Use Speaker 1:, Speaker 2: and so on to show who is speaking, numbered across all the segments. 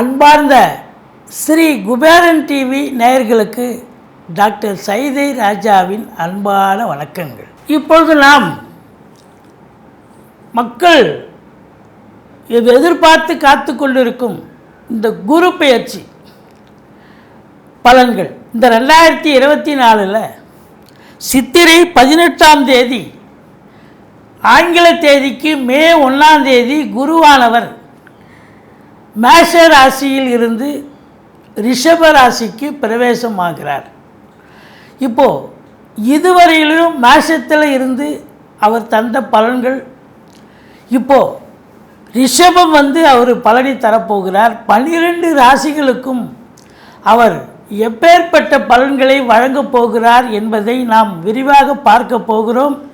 Speaker 1: அன்பார்ந்த ஸ்ரீ குபேரன் டிவி நேயர்களுக்கு டாக்டர் சைதை ராஜாவின் அன்பான வணக்கங்கள். இப்பொழுது நாம் மக்கள் இது எதிர்பார்த்து காத்து கொண்டிருக்கும் இந்த குரு பயிற்சி பலன்கள். இந்த ரெண்டாயிரத்தி இருபத்தி நாலில் சித்திரை பதினெட்டாம் தேதி ஆங்கில தேதிக்கு மே ஒன்றாம் தேதி குருவானவர். மேஷ ராசியில் இருந்து ரிஷப ராசிக்கு பிரவேசமாகிறார். இப்போது இதுவரையிலும் மேஷத்தில் இருந்து அவர் தந்த பலன்கள். இப்போது ரிஷபம் வந்து அவர் பலனை தரப்போகிறார். பன்னிரெண்டு ராசிகளுக்கும் அவர் எப்பேற்பட்ட பலன்களை வழங்கப் போகிறார் என்பதை நாம் விரிவாக பார்க்க போகிறோம்.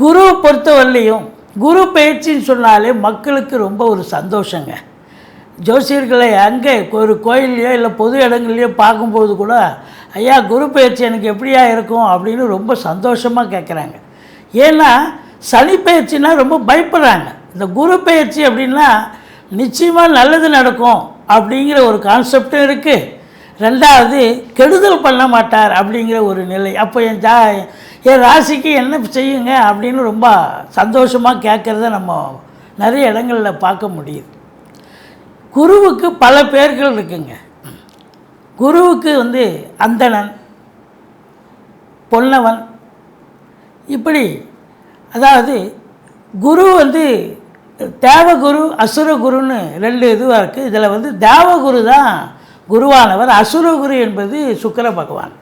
Speaker 1: குரு பொறுத்தவரையிலையும் குரு பயிற்சின்னு சொன்னாலே மக்களுக்கு ரொம்ப ஒரு சந்தோஷங்க. ஜோசியர்களை அங்கே ஒரு கோயில்லையோ இல்லை பொது இடங்கள்லையோ பார்க்கும்போது கூட ஐயா குரு பயிற்சி எனக்கு எப்படியா இருக்கும்? அப்படின்னு ரொம்ப சந்தோஷமாக கேட்குறாங்க ஏன்னா சனி பயிற்சினா ரொம்ப பயப்படுறாங்க. இந்த குரு பயிற்சி அப்படின்னா நிச்சயமாக நல்லது நடக்கும் அப்படிங்கிற ஒரு கான்செப்டும் இருக்குது ரெண்டாவது கெடுதல் பண்ண மாட்டார் அப்படிங்கிற ஒரு நிலை. அப்போ என் ஜா என் ராசிக்கு என்ன செய்யுங்க அப்படின்னு ரொம்ப சந்தோஷமாக கேட்குறத நம்ம நிறைய இடங்களில் பார்க்க முடியுது. குருவுக்கு பல பேர்கள் இருக்குங்க. குருவுக்கு வந்து அந்தணன் பொன்னவன் இப்படி அதாவது குரு வந்து தேவகுரு அசுரகுருன்னு ரெண்டு இதுவாக இருக்குது இதில் வந்து தேவகுரு தான் குருவானவர் அசுரகுரு என்பது சுக்கிர பகவான்.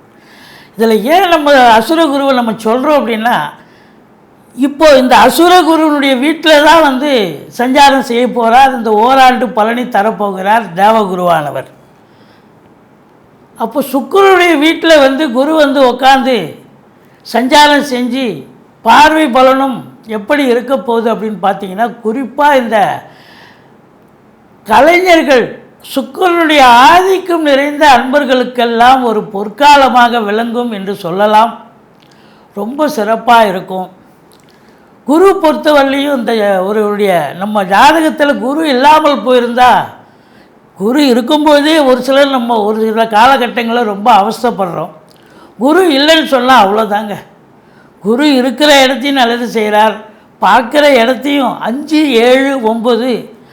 Speaker 1: இதில் ஏன் நம்ம அசுரகுருவை நம்ம சொல்கிறோம் அப்படின்னா இப்போது இந்த அசுரகுருனுடைய வீட்டில் தான் வந்து சஞ்சாரம் செய்ய போகிறார் இந்த ஓராண்டு பழனி தரப்போகிறார் தேவகுருவானவர். அப்போ சுக்கரனுடைய வீட்டில் வந்து குரு வந்து உட்காந்து சஞ்சாரம் செஞ்சு பார்வை பலனும் எப்படி இருக்க போகுது அப்படின்னு பார்த்தீங்கன்னா குறிப்பாக இந்த கலைஞர்கள் சுக்கரனுடைய ஆதிக்கம் நிறைந்த அன்பர்களுக்கெல்லாம் ஒரு பொற்காலமாக விளங்கும் என்று சொல்லலாம். ரொம்ப சிறப்பாக இருக்கும். குரு பொறுத்தவரையும் இந்த ஒருவருடைய நம்ம ஜாதகத்தில் குரு இல்லாமல் போயிருந்தா குரு இருக்கும்போதே ஒரு சிலர் நம்ம ஒரு சில காலகட்டங்களில் ரொம்ப அவஸ்தைப்படுறோம். குரு இல்லைன்னு சொன்னால் அவ்வளோதாங்க குரு இருக்கிற இடத்தையும் நல்லது செய்கிறார் பார்க்குற இடத்தையும் அஞ்சு ஏழு ஒம்பது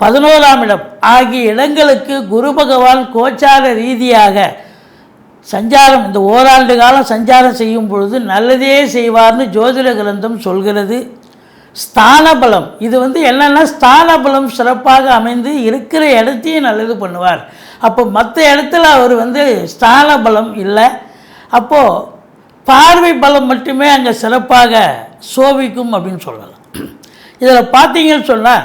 Speaker 1: பதினோராம் இடம். ஆகிய இடங்களுக்கு குரு பகவான் கோச்சார ரீதியாக சஞ்சாரம் இந்த ஓராண்டு காலம் சஞ்சாரம் செய்யும் பொழுது நல்லதே செய்வார்னு ஜோதிட கிரந்தம் சொல்கிறது. ஸ்தான பலம் இது வந்து என்னென்னா ஸ்தான பலம் சிறப்பாக அமைந்து இருக்கிற இடத்தையும் நல்லது பண்ணுவார். அப்போ மற்ற இடத்துல அவர் வந்து ஸ்தான பலம் இல்லை. அப்போது பார்வை பலம் மட்டுமே அங்கே சிறப்பாக சோபிக்கும் அப்படின்னு சொல்லலாம். இதில் பார்த்தீங்கன்னு சொன்னால்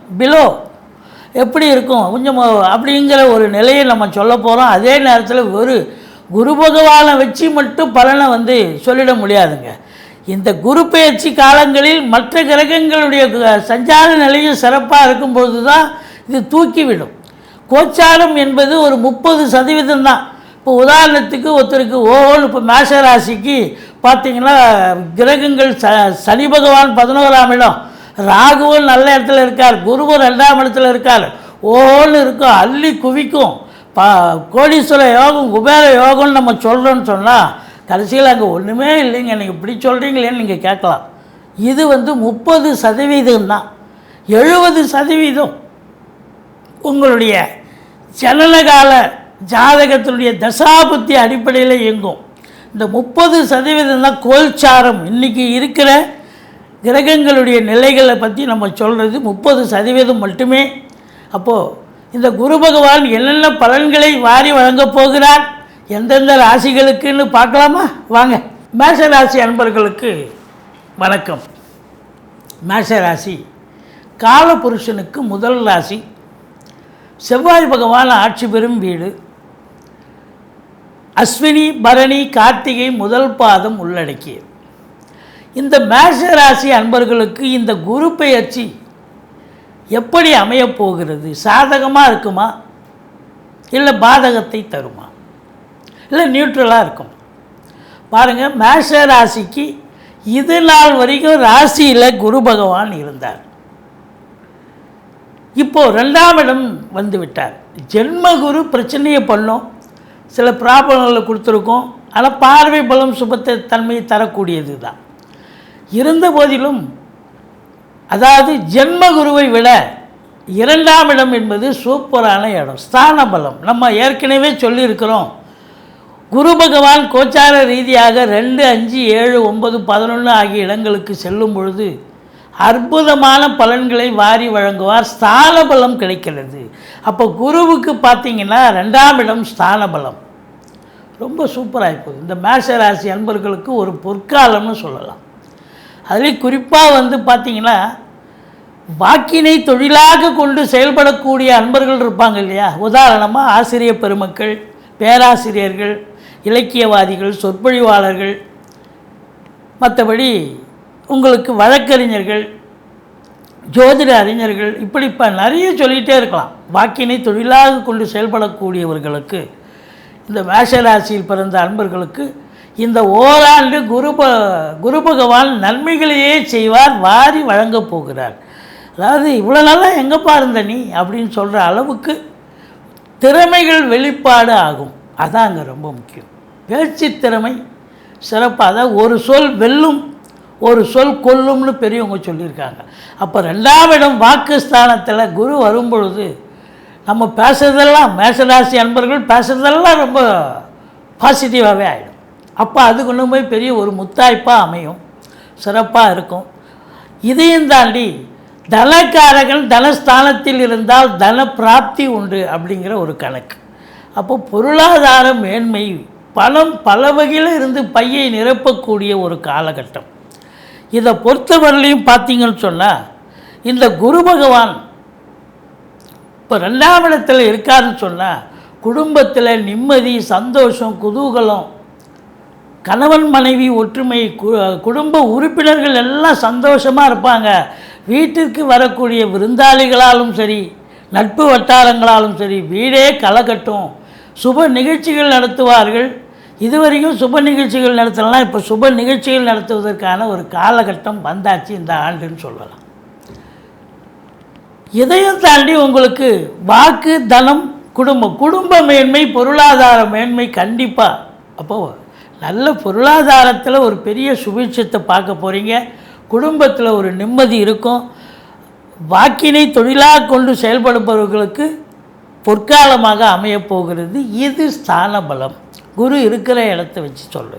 Speaker 1: பிலோ எப்படி இருக்கும்? கொஞ்சம் அப்படிங்கிற ஒரு நிலையை நம்ம சொல்ல போகிறோம் அதே நேரத்தில் ஒரு குரு பகவானை வச்சு மட்டும் பலனை வந்து சொல்லிட முடியாதுங்க. இந்த குரு பயிற்சி காலங்களில் மற்ற கிரகங்களுடைய சஞ்சார நிலையும் சிறப்பாக இருக்கும்போது தான் இது தூக்கிவிடும். கோச்சாரம் என்பது ஒரு முப்பது சதவீதம் தான். இப்போ உதாரணத்துக்கு ஒருத்தருக்கு ஓஹோன்னு இப்போ மேஷ ராசிக்கு கிரகங்கள் ச சனி பகவான் பதினோராம் இடம். ராகுவும் நல்ல இடத்துல இருக்கார் குருவும் ரெண்டாம் இடத்துல இருக்கார். ஓன்னு இருக்கும் அள்ளி குவிக்கும். பா கோடீஸ்வர யோகம் குபேர யோகம்னு நம்ம சொல்கிறோன்னு சொன்னால் கடைசியில் அங்கே ஒன்றுமே இல்லைங்க. நீங்கள் இப்படி சொல்கிறீங்களேன்னு நீங்கள் கேட்கலாம். இது வந்து முப்பது சதவீதம் தான். எழுபது சதவீதம் உங்களுடைய ஜனனகால ஜாதகத்தினுடைய தசாபுத்தி அடிப்படையில் இயங்கும். இந்த முப்பது சதவீதம் தான் கோல்சாரம். இன்றைக்கி இருக்கிற கிரகங்களுடைய நிலைகளை பற்றி நம்ம சொல்கிறது முப்பது சதவீதம் மட்டுமே. அப்போது இந்த குரு பகவான் என்னென்ன பலன்களை வாரி வழங்கப் போகிறார்? எந்தெந்த ராசிகளுக்குன்னு பார்க்கலாமா? வாங்க. மேஷ ராசி அன்பர்களுக்கு வணக்கம். மேஷ ராசி காலபுருஷனுக்கு முதல் ராசி. செவ்வாய் பகவான் ஆட்சி பெறும் வீடு. அஸ்வினி பரணி கார்த்திகை முதல் பாதம் உள்ளடக்கியது. இந்த மேஷ ராசி அன்பர்களுக்கு இந்த குரு பெயர்ச்சி எப்படி அமையப்போகிறது சாதகமாக இருக்குமா? இல்லை பாதகத்தை தருமா? இல்லை நியூட்ரலாக இருக்கும்? பாருங்கள் மேஷ ராசிக்கு இது நாள் வரைக்கும் ராசியில் குரு பகவான் இருந்தார். இப்போது ரெண்டாம் இடம் வந்து விட்டார். ஜென்ம குரு பிரச்சனையை பண்ணும். சில ப்ராப்ளங்களை கொடுத்துருக்கோம். ஆனால் பார்வை பலம் சுபத்தை தன்மையை தரக்கூடியது தான் இருந்த போதிலும் அதாவது ஜென்ம குருவை விட இரண்டாம் இடம் என்பது சூப்பரான இடம் ஸ்தான பலம். நம்ம ஏற்கனவே சொல்லியிருக்கிறோம். குரு பகவான் கோச்சார ரீதியாக ரெண்டு அஞ்சு ஏழு ஒன்பது பதினொன்று ஆகிய இடங்களுக்கு செல்லும் பொழுது அற்புதமான பலன்களை வாரி வழங்குவார். ஸ்தான பலம் கிடைக்கிறது. அப்போ குருவுக்கு பார்த்தீங்கன்னா ரெண்டாம் இடம் ஸ்தான பலம். ரொம்ப சூப்பராக போகுது. இந்த மேஷ ராசி அன்பர்களுக்கு ஒரு பொற்காலம்னு சொல்லலாம். அதுலேயும் குறிப்பாக வந்து பார்த்தீங்கன்னா வாக்கினை தொழிலாக கொண்டு செயல்படக்கூடிய அன்பர்கள் இருப்பாங்க இல்லையா? உதாரணமாக ஆசிரியர் பெருமக்கள் பேராசிரியர்கள் இலக்கியவாதிகள் சொற்பொழிவாளர்கள் மற்றபடி உங்களுக்கு வழக்கறிஞர்கள் ஜோதிட அறிஞர்கள் இப்படி இப்போ நிறைய சொல்லிகிட்டே இருக்கலாம். வாக்கினை தொழிலாக கொண்டு செயல்படக்கூடியவர்களுக்கு இந்த மேஷராசியில் பிறந்த அன்பர்களுக்கு இந்த ஓராண்டு குரு ப குரு பகவான் நன்மைகளையே செய்வார் வாரி வழங்கப் போகிறார். அதாவது இவ்வளோ நாளாக எங்கேப்பா இருந்த நீ? அப்படின்னு சொல்கிற அளவுக்கு திறமைகள் வெளிப்பாடு ஆகும். அதான் அங்கே ரொம்ப முக்கியம். பேச்சு திறமை சிறப்பாக அதாவது ஒரு சொல் வெல்லும் ஒரு சொல் கொல்லும்னு பெரியவங்க சொல்லியிருக்காங்க. அப்போ ரெண்டாம் இடம் வாக்குஸ்தானத்தில் குரு வரும் பொழுது நம்ம பேசுறதெல்லாம் மேசராசி அன்பர்கள் பேசுறதெல்லாம் ரொம்ப பாசிட்டிவாகவே ஆகிடும் அப்போ அது கொண்டு போய் பெரிய ஒரு முத்தாய்ப்பாக அமையும். சிறப்பாக இருக்கும். இதையும் தாண்டி தனக்காரகன் தனஸ்தானத்தில் இருந்தால் தன பிராப்தி உண்டு அப்படிங்கிற ஒரு கணக்கு. அப்போ பொருளாதார மேன்மை பணம் பல வகையில் இருந்து பையை நிரப்பக்கூடிய ஒரு காலகட்டம். இதை பொறுத்தவரையிலையும் பார்த்தீங்கன்னு சொன்னால் இந்த குரு பகவான் இப்போ ரெண்டாம் இடத்துல இருக்காருன்னு சொன்னால் குடும்பத்தில் நிம்மதி சந்தோஷம் குதூகலம் கணவன் மனைவி ஒற்றுமை கு- குடும்ப உறுப்பினர்கள் எல்லாம் சந்தோஷமாக இருப்பாங்க. வீட்டிற்கு வரக்கூடிய விருந்தாளிகளாலும் சரி நட்பு வட்டாரங்களாலும் சரி வீடே களை கட்டும் சுப நிகழ்ச்சிகள் நடத்துவார்கள். இதுவரைக்கும் சுப நிகழ்ச்சிகள் நடத்தலாம் இப்போ சுப நிகழ்ச்சிகள் நடத்துவதற்கான ஒரு காலகட்டம் வந்தாச்சு இந்த ஆண்டுன்னு சொல்லலாம். இதையும் தாண்டி உங்களுக்கு வாக்கு தனம் குடும்பம் குடும்ப மேன்மை பொருளாதார மேன்மை கண்டிப்பாக அப்போது நல்ல பொருளாதாரத்தில் ஒரு பெரிய சுபீட்சத்தை பார்க்க போகிறீங்க குடும்பத்தில் ஒரு நிம்மதி இருக்கும். வாக்கினை தொழிலாக கொண்டு செயல்படுபவர்களுக்கு பொற்காலமாக அமையப் போகிறது. இது ஸ்தான பலம். குரு இருக்கிற இடத்த வச்சு சொல்லு.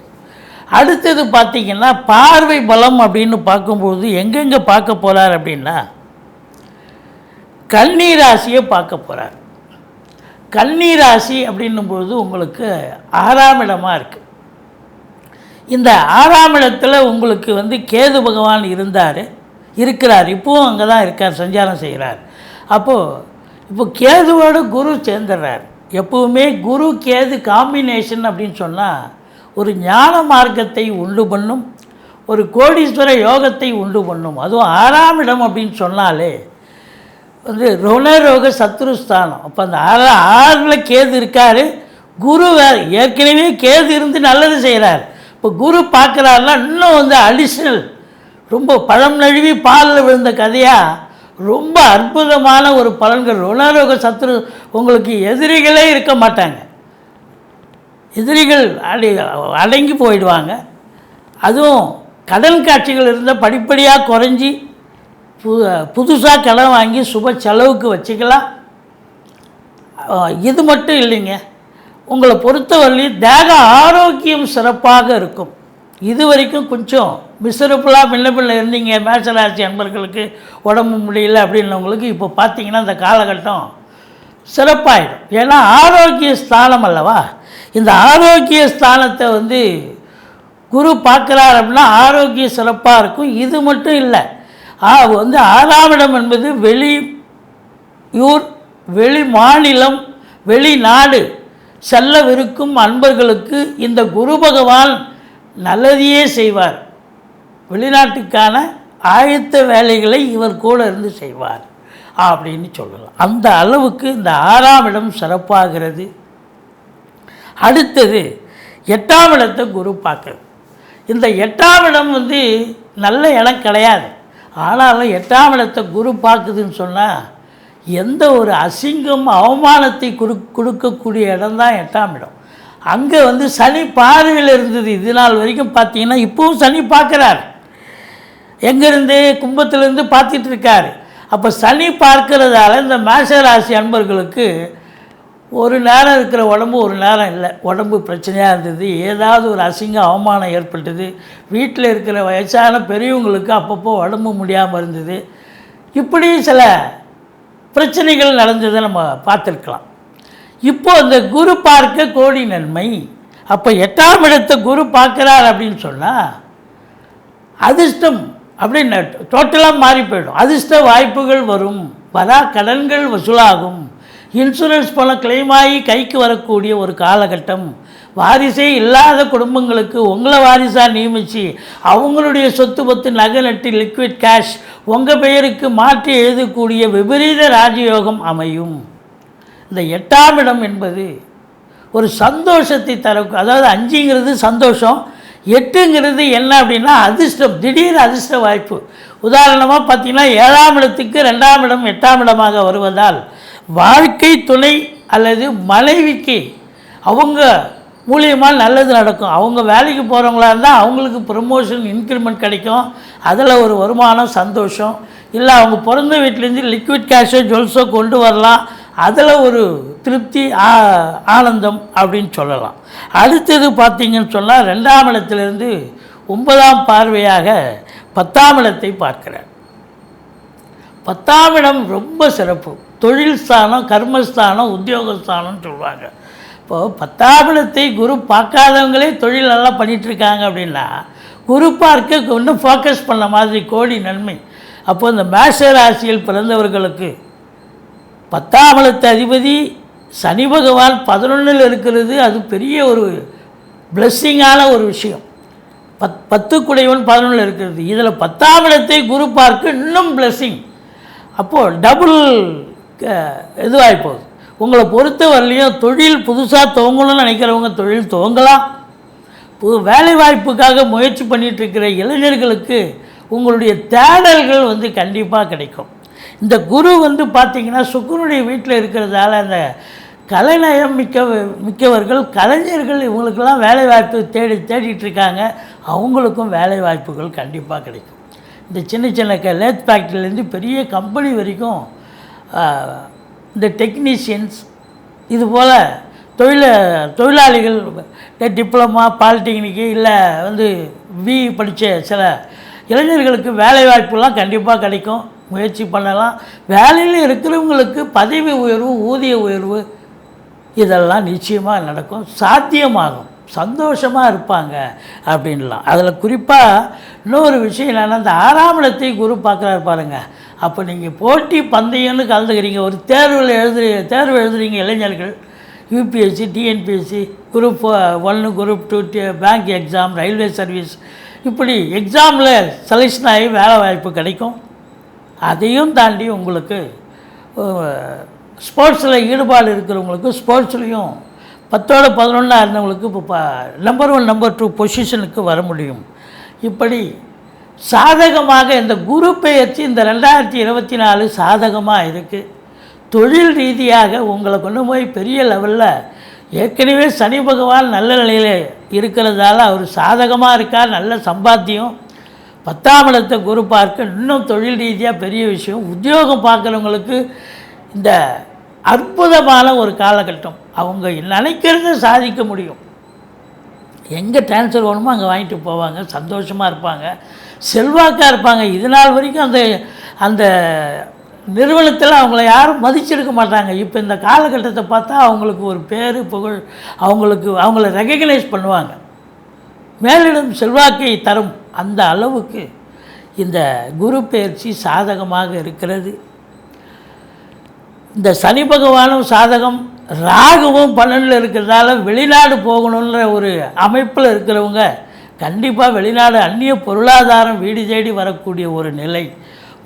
Speaker 1: அடுத்தது பார்த்திங்கன்னா பார்வை பலம் அப்படின்னு பார்க்கும்போது எங்கெங்கே பார்க்க போகிறார் அப்படின்னா கல்நீராசியை ராசியை பார்க்க போகிறார் கல்நீராசி ராசி அப்படின்னும்பொழுது உங்களுக்கு ஆறாம் இடமாக இருக்குது இந்த ஆறாம் இடத்துல உங்களுக்கு வந்து கேது பகவான் இருந்தார் இருக்கிறார். இப்போவும் அங்கே தான் இருக்கார் சஞ்சாரம் செய்கிறார். அப்போது இப்போ கேதுவோட குரு சேர்ந்துடுறார். எப்பவுமே குரு கேது காம்பினேஷன் அப்படின்னு சொன்னால் ஒரு ஞான மார்க்கத்தை உண்டு பண்ணும் ஒரு கோடீஸ்வர யோகத்தை உண்டு பண்ணும். அதுவும் ஆறாம் இடம் அப்படின்னு சொன்னாலே வந்து ருணரோக சத்ருஸ்தானம் அப்போ அந்த ஆறு ஆறில் கேது இருக்கார். குரு வேறு ஏற்கனவே கேது இருந்து நல்லது செய்கிறார். இப்போ குரு பார்க்குறாருன்னா இன்னும் வந்து அடிஷ்னல் ரொம்ப பழம் நழுவி பாலில் விழுந்த கதையாக ரொம்ப அற்புதமான ஒரு பலன்கள். ருணரோக சத்ரு உங்களுக்கு எதிரிகளே இருக்க மாட்டாங்க. எதிரிகள் அடி அடங்கி போயிடுவாங்க. அதுவும் கடன் காட்சிகள் இருந்தால் படிப்படியாக குறைஞ்சி பு புதுசாக கடன் வாங்கி சுப செலவுக்கு வச்சுக்கலாம். இது மட்டும் இல்லைங்க. உங்களை பொறுத்தவரையிலும் தேக ஆரோக்கியம் சிறப்பாக இருக்கும். இது வரைக்கும் கொஞ்சம் மிசரப்புலாக முன்ன பின்ன இருந்தீங்க. மேசராசி அன்பர்களுக்கு உடம்பு முடியல அப்படின்னவங்களுக்கு இப்போ பார்த்தீங்கன்னா இந்த காலகட்டம் சிறப்பாயிடும். ஏன்னா ஆரோக்கிய ஸ்தானம் அல்லவா? இந்த ஆரோக்கிய ஸ்தானத்தை வந்து குரு பார்க்குறார் அப்படின்னா ஆரோக்கியம் சிறப்பாக இருக்கும். இது மட்டும் இல்லை. ஆ வந்து ஆறாம் இடம் என்பது வெளி வெளி மாநிலம் வெளிநாடு செல்லவிருக்கும் அன்பர்களுக்கு இந்த குரு பகவான் நல்லதையே செய்வார். வெளிநாட்டுக்கான ஆயத்த வேலைகளை இவர் கூட இருந்து செய்வார் அப்படின்னு சொல்லலாம். அந்த அளவுக்கு இந்த ஆறாம் இடம் சிறப்பாகிறது. அடுத்தது எட்டாம் இடத்தை குரு பார்க்குறது இந்த எட்டாம் இடம் வந்து நல்ல இடம் கிடையாது. ஆனாலும் எட்டாம் இடத்தை குரு பார்க்குதுன்னு சொன்னால் எந்த ஒரு அசிங்கம் அவமானத்தை கொடு கொடுக்கக்கூடிய இடம் தான் எட்டாம் இடம். அங்கே வந்து சனி பார்வையில் இருந்தது. இது நாள் வரைக்கும் பார்த்தீங்கன்னா இப்போவும் சனி பார்க்குறார். எங்கேருந்து? கும்பத்திலேருந்து பார்த்துட்டு இருக்கார். அப்போ சனி பார்க்கறதால இந்த மேஷராசி அன்பர்களுக்கு ஒரு நேரம் இருக்கிற உடம்பு ஒரு நேரம் இல்லை. உடம்பு பிரச்சனையாக இருந்தது. ஏதாவது ஒரு அசிங்க அவமானம் ஏற்பட்டது. வீட்டில் இருக்கிற வயசான பெரியவங்களுக்கு அப்பப்போ உடம்பு முடியாமல் இருந்தது. இப்படி சில பிரச்சனைகள் நடந்ததை நம்ம பார்த்துருக்கலாம். இப்போ அந்த குரு பார்க்க கோடி நன்மை. அப்போ எட்டாம் இடத்தை குரு பார்க்குறார் அப்படின்னு சொன்னால் அதிர்ஷ்டம் அப்படின்னு டோட்டலாக மாறி போயிடும். அதிர்ஷ்ட வாய்ப்புகள் வரும். வரா கடன்கள் வசூலாகும். இன்சூரன்ஸ் பணம் claim ஆகி கைக்கு வரக்கூடிய ஒரு காலகட்டம். வாரிசே இல்லாத குடும்பங்களுக்கு உங்களை வாரிசாக நியமித்து அவங்களுடைய சொத்து பத்து நகை நட்டு லிக்விட் கேஷ் உங்கள் பெயருக்கு மாற்றி எழுதக்கூடிய விபரீத ராஜயோகம் அமையும். இந்த எட்டாம் இடம் என்பது ஒரு சந்தோஷத்தை தர அதாவது அஞ்சுங்கிறது சந்தோஷம் எட்டுங்கிறது என்ன அப்படின்னா அதிர்ஷ்டம் திடீர் அதிர்ஷ்ட வாய்ப்பு. உதாரணமாக பார்த்திங்கன்னா ஏழாம் இடத்துக்கு ரெண்டாம் இடம் எட்டாம் இடமாக வருவதால் வாழ்க்கை துணை அல்லது மனைவிக்கு அவங்க மூலியமாக நல்லது நடக்கும். அவங்க வேலைக்கு போகிறவங்களா இருந்தால் அவங்களுக்கு ப்ரமோஷன் இன்க்ரிமெண்ட் கிடைக்கும். அதில் ஒரு வருமானம் சந்தோஷம். இல்லை அவங்க பிறந்த வீட்டிலேருந்து லிக்விட் கேஷோ ஜுவல்ஸோ கொண்டு வரலாம். அதில் ஒரு திருப்தி ஆ- ஆனந்தம் அப்படின்னு சொல்லலாம். அடுத்தது பார்த்தீங்கன்னு சொன்னால் ரெண்டாம் இடத்துலேருந்து ஒன்பதாம் பார்வையாக பத்தாம் இடத்தை பார்க்கிறார். பத்தாம் இடம் ரொம்ப சிறப்பு. தொழில் ஸ்தானம் கர்மஸ்தானம் உத்தியோகஸ்தானம்னு சொல்லுவாங்க. இப்போது பத்தாம் குரு பார்க்காதவங்களே தொழில் நல்லா பண்ணிகிட்ருக்காங்க அப்படின்னா குரு பார்க்க இன்னும் ஃபோக்கஸ் பண்ண மாதிரி கோடி நன்மை. அப்போ இந்த மேஷ ராசியில் பிறந்தவர்களுக்கு பத்தாம் அதிபதி சனி பகவான் பதினொன்றில் இருக்கிறது அது பெரிய ஒரு பிளஸ்ஸிங்கான ஒரு விஷயம். பத் பத்து குடைவன் பதினொன்றில் இருக்கிறது. இதில் பத்தாம் இடத்தை குரு பார்க்க இன்னும் பிளஸ்ஸிங் அப்போது டபுள் இதுவாகி போகுது உங்களை பொறுத்த வரலையும் தொழில் புதுசாக துவங்கணும்னு நினைக்கிறவங்க தொழில் துவங்கலாம். புது வேலை வாய்ப்புக்காக முயற்சி பண்ணிகிட்ருக்கிற இளைஞர்களுக்கு உங்களுடைய தேடல்கள் வந்து கண்டிப்பாக கிடைக்கும். இந்த குரு வந்து பார்த்திங்கன்னா சுக்குனுடைய வீட்டில் இருக்கிறதால அந்த கலைநயம் மிக்க மிக்கவர்கள் கலைஞர்கள் இவங்களுக்கெல்லாம் வேலை வாய்ப்பு தேடி தேடிட்டு இருக்காங்க அவங்களுக்கும் வேலை வாய்ப்புகள் கண்டிப்பாக கிடைக்கும். இந்த சின்ன சின்ன லேத் ஃபேக்ட்ரிலேருந்து பெரிய கம்பெனி வரைக்கும் இந்த டெக்னீஷியன்ஸ் இது போல் தொழில தொழிலாளிகள் டிப்ளமா பாலிடெக்னிக்கு இல்லை வந்து வி படித்த சில இளைஞர்களுக்கு வேலை வாய்ப்புலாம் கண்டிப்பாக கிடைக்கும். முயற்சி பண்ணலாம். வேலையில் இருக்கிறவங்களுக்கு பதவி உயர்வு ஊதிய உயர்வு இதெல்லாம் நிச்சயமாக நடக்கும். சாத்தியமாகும். சந்தோஷமாக இருப்பாங்க அப்படின்லாம். அதில் குறிப்பாக இன்னொரு விஷயம் என்னென்னா இந்த ஆறாம் இடத்தை குரு பார்க்குறாரு பாருங்கள் அப்போ நீங்கள் போட்டி பந்தயம்னு கலந்துக்கிறீங்க. ஒரு தேர்வில் எழுது தேர்வு எழுதுறீங்க இளைஞர்கள். யூபிஎஸ்சி டிஎன்பிஎஸ்சி குரூப் ஒன்று group two bank exam railway service இப்படி எக்ஸாமில் செலெக்ஷன் ஆகி வேலை வாய்ப்பு கிடைக்கும். அதையும் தாண்டி உங்களுக்கு ஸ்போர்ட்ஸில் ஈடுபாடு இருக்கிறவங்களுக்கு ஸ்போர்ட்ஸ்லேயும் பத்தோட பதினொன்றா இருந்தவங்களுக்கு இப்போ நம்பர் ஒன் நம்பர் டூ பொசிஷனுக்கு வர முடியும். இப்படி சாதகமாக இந்த குரு பெயர்ச்சி இந்த ரெண்டாயிரத்தி இருபத்தி நாலு சாதகமாக இருக்குது தொழில் ரீதியாக உங்களை கொண்டு போய் பெரிய லெவலில் ஏற்கனவே சனி பகவான் நல்ல நிலையில் இருக்கிறதால அவர் சாதகமாக இருக்கார் நல்ல சம்பாத்தியம். பத்தாம் இடத்தை குரு பார்க்க இன்னும் தொழில் ரீதியாக பெரிய விஷயம். உத்தியோகம் பார்க்குறவங்களுக்கு இந்த அற்புதமான ஒரு காலகட்டம். அவங்க நினைக்கிறத சாதிக்க முடியும். எங்கே ட்ரான்ஸ்ஃபர் வேணுமோ அங்கே வாங்கிட்டு போவாங்க சந்தோஷமாக இருப்பாங்க. செல்வாக்காக இருப்பாங்க. இது நாள் வரைக்கும் அந்த அந்த நிறுவனத்தில் அவங்கள யாரும் மதிச்சிருக்க மாட்டாங்க. இப்போ இந்த காலகட்டத்தை பார்த்தா அவங்களுக்கு ஒரு பேர் புகழ் அவங்களுக்கு அவங்கள ரெகக்னைஸ் பண்ணுவாங்க. மேலிடம் செல்வாக்கை தரும் அந்த அளவுக்கு இந்த குரு பயிற்சி சாதகமாக இருக்கிறது. இந்த சனி பகவானும் சாதகம் ராகுவும் பன்னெண்டில் இருக்கிறதால வெளிநாடு போகணுன்ற ஒரு அமைப்பில் இருக்கிறவங்க கண்டிப்பாக வெளிநாடு அந்நிய பொருளாதாரம் வீடு தேடி வரக்கூடிய ஒரு நிலை.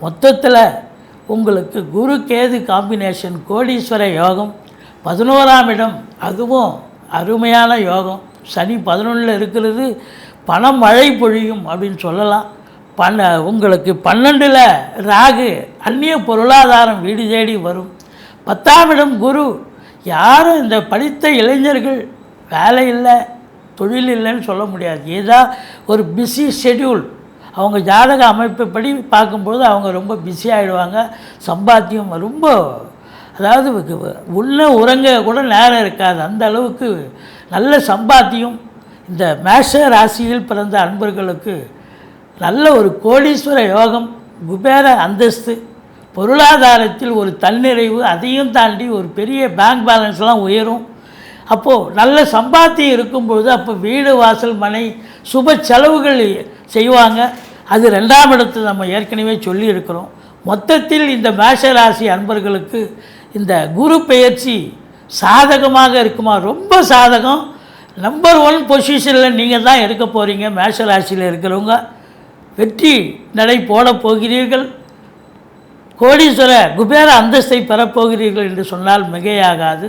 Speaker 1: மொத்தத்தில் உங்களுக்கு குரு கேது காம்பினேஷன் கோடீஸ்வர யோகம் பதினோராம் இடம் அதுவும் அருமையான யோகம். சனி பதினொன்றில் இருக்கிறது பணம் மழை பொழியும் அப்படின்னு சொல்லலாம். பண உங்களுக்கு பன்னெண்டில் ராகு அந்நிய பொருளாதாரம் வீடு தேடி வரும். பத்தாம் இடம் குரு. யாரும் இந்த படித்த இளைஞர்கள் வேலை இல்லை. தொழில் இல்லைன்னு சொல்ல முடியாது. ஏதா ஒரு பிஸி ஷெட்யூல் அவங்க ஜாதக அமைப்புப்படி பார்க்கும்போது அவங்க ரொம்ப பிஸி ஆகிடுவாங்க சம்பாத்தியம் ரொம்ப அதாவது உள்ள உறங்க கூட நேரம் இருக்காது. அந்த அளவுக்கு நல்ல சம்பாத்தியம். இந்த மேஷ ராசியில் பிறந்த அன்பர்களுக்கு நல்ல ஒரு கோடீஸ்வர யோகம் குபேர அந்தஸ்து பொருளாதாரத்தில் ஒரு தன்னிறைவு அதையும் தாண்டி ஒரு பெரிய பேங்க் பேலன்ஸ்லாம் உயரும். அப்போது நல்ல சம்பாத்தியம் இருக்கும்பொழுது அப்போ வீடு வாசல் மனை சுப செலவுகள் செய்வாங்க. அது ரெண்டாம் இடத்து நம்ம ஏற்கனவே சொல்லியிருக்கிறோம். மொத்தத்தில் இந்த மேஷராசி அன்பர்களுக்கு இந்த குரு பெயர்ச்சி சாதகமாக இருக்குமா? ரொம்ப சாதகம். நம்பர் ஒன் பொசிஷனில் நீங்கள் தான் இருக்க போகிறீங்க மேஷராசியில் இருக்கிறவங்க. வெற்றி நடை போட போகிறீர்கள். கோடீஸ்வர குபேர அந்தஸ்தை பெறப்போகிறீர்கள் என்று சொன்னால் மிகையாகாது.